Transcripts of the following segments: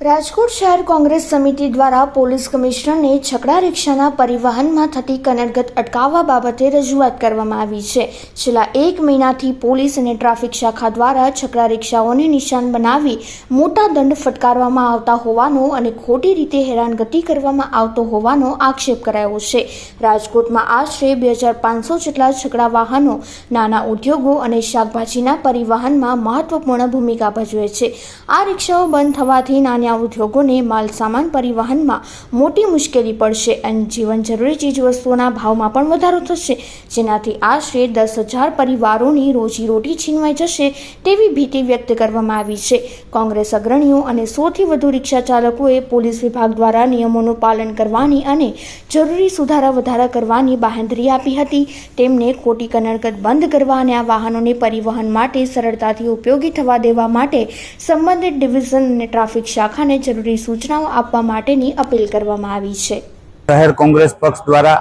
રાજકોટ શહેર કોંગ્રેસ સમિતિ દ્વારા પોલીસ કમિશનરને છકડા રિક્ષાના પરિવહનમાં થતી કનડગત અટકાવવા બાબતે રજૂઆત કરવામાં આવી છે. છેલ્લા એક મહિનાથી પોલીસ અને ટ્રાફિક શાખા દ્વારા છકડા રિક્ષાઓને નિશાન બનાવી મોટા દંડ ફટકારવામાં આવતા હોવાનો અને ખોટી રીતે હેરાનગતિ કરવામાં આવતો હોવાનો આક્ષેપ કરાયો છે. રાજકોટમાં આશરે બે હજાર પાંચસો જેટલા છકડા વાહનો, નાના ઉદ્યોગો અને શાકભાજીના પરિવહનમાં મહત્વપૂર્ણ ભૂમિકા ભજવે છે. આ રિક્ષાઓ બંધ થવાથી નાના ઉદ્યોગોને માલ સામાન પરિવહનમાં મોટી મુશ્કેલી પડશે અને જીવન જરૂરી ચીજવસ્તુઓના ભાવમાં પણ વધારો થશે. જેનાથી આશરે દસ હજાર પરિવારોની રોજીરોટી છીનવાઈ જશે તેવી ભીતિ વ્યક્ત કરવામાં આવી છે. કોંગ્રેસ અગ્રણીઓ અને સોથી વધુ રિક્ષા ચાલકોએ પોલીસ વિભાગ દ્વારા નિયમોનું પાલન કરવાની અને જરૂરી સુધારા વધારા કરવાની બાહેંધરી આપી હતી. તેમને ખોટી કનડકત બંધ કરવા અને આ વાહનોને પરિવહન માટે સરળતાથી ઉપયોગી થવા દેવા માટે સંબંધિત ડિવિઝન અને ટ્રાફિક શાખાને જરૂરી સૂચનાઓ આપવા માટેની અપીલ કરવામાં આવી છે. શહેર કોંગ્રેસ પક્ષ દ્વારા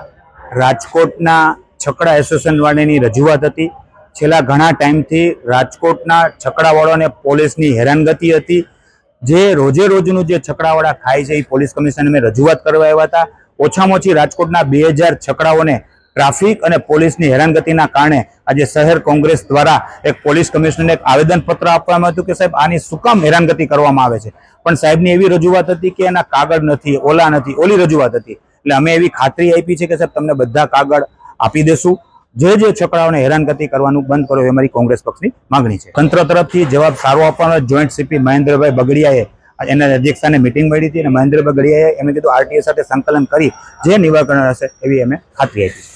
રાજકોટના છકડા એસોસિએશન વાળાની રજૂઆત હતી. છેલ્લા ઘણા ટાઈમથી રાજકોટના છકડાવાળાને પોલીસની હેરાનગતિ હતી. જે રોજે રોજનું જે છકડાવાળા ખાય છે એ પોલીસ કમિશનને રજૂઆત કરવા આવ્યા હતા. ઓછામાં ઓછી રાજકોટના બે હજાર છકડાઓને ટ્રાફિક અને પોલીસની હેરાનગતિના કારણે આજે શહેર કોંગ્રેસ દ્વારા એક પોલીસ કમિશનરને એક આવેદનપત્ર આપવામાં હતું કે સાહેબ, આની શું કામ હેરાનગતિ કરવામાં આવે છે? પણ સાહેબની એવી રજૂઆત હતી કે એના કાગળ નથી, ઓલા નથી, ઓલી રજૂઆત હતી. એટલે અમે એવી ખાતરી આપી છે કે સાહેબ, તમને બધા કાગળ આપી દેશું. જે જે છકડાઓને હેરાનગતિ કરવાનું બંધ કરો એ અમારી કોંગ્રેસ પક્ષની માંગણી છે. તંત્ર તરફથી જવાબ સારો આપવાનો જોઈન્ટ સીપી મહેન્દ્રભાઈ બગડિયાએ એના અધ્યક્ષતાને મિટિંગ મળી હતી અને મહેન્દ્રભાઈ બગડિયાએ એમણે કીધું આરટીએ સાથે સંકલન કરી જે નિવારણ હશે એવી અમે ખાતરી આપી